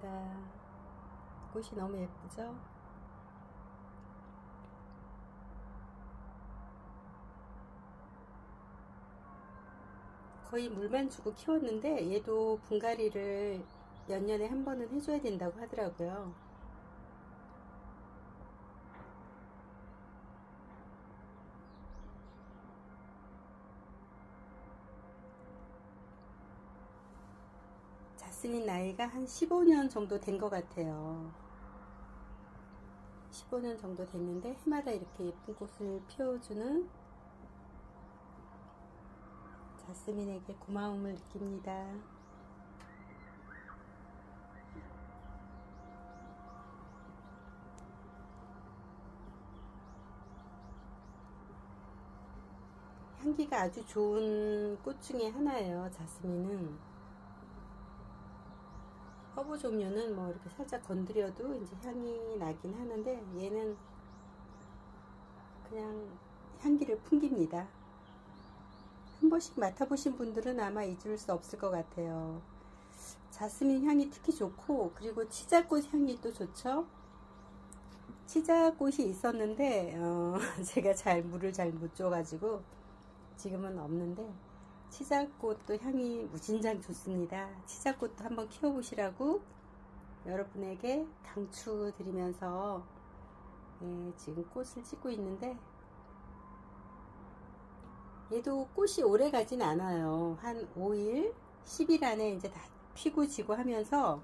있습니다. 꽃이 너무 예쁘죠? 거의 물만 주고 키웠는데 얘도 분갈이를 몇 년에 한 번은 해줘야 된다고 하더라고요. 자스민 나이가 한 15년 정도 된 것 같아요. 15년 정도 됐는데 해마다 이렇게 예쁜 꽃을 피워주는 자스민에게 고마움을 느낍니다. 향기가 아주 좋은 꽃 중에 하나예요. 자스민은 허브 종류는 뭐 이렇게 살짝 건드려도 이제 향이 나긴 하는데 얘는 그냥 향기를 풍깁니다. 한 번씩 맡아보신 분들은 아마 잊을 수 없을 것 같아요. 자스민 향이 특히 좋고 그리고 치자꽃 향이 또 좋죠. 치자꽃이 있었는데 어, 제가 잘 물을 잘 못 줘가지고 지금은 없는데 치자꽃도 향이 무진장 좋습니다. 치자꽃도 한번 키워보시라고 여러분에게 강추 드리면서 예, 지금 꽃을 찍고 있는데 얘도 꽃이 오래 가진 않아요. 한 5일, 10일 안에 이제 다 피고 지고 하면서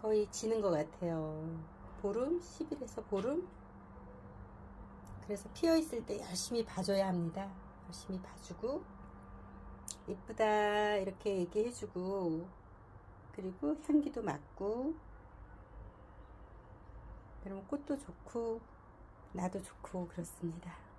거의 지는 것 같아요. 보름, 10일에서 보름. 그래서 피어 있을 때 열심히 봐줘야 합니다. 열심히 봐주고 이쁘다 이렇게 얘기해주고 그리고 향기도 맡고 그러면 꽃도 좋고 나도 좋고 그렇습니다.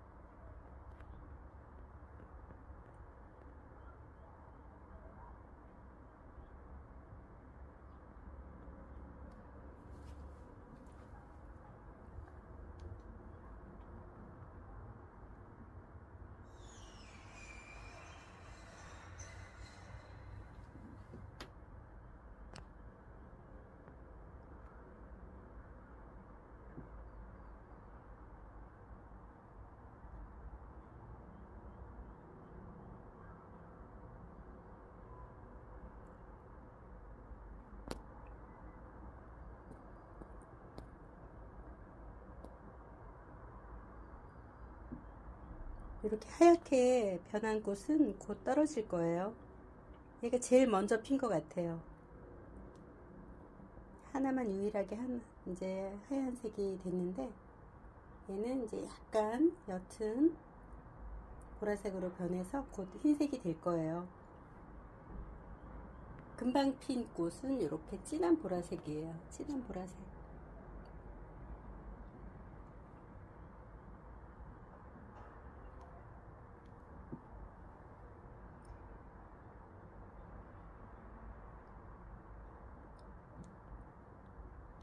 이렇게 하얗게 변한 꽃은 곧 떨어질 거예요. 얘가 제일 먼저 핀 것 같아요. 하나만 유일하게 한 이제 하얀색이 됐는데 얘는 이제 약간 옅은 보라색으로 변해서 곧 흰색이 될 거예요. 금방 핀 꽃은 이렇게 진한 보라색이에요. 진한 보라색.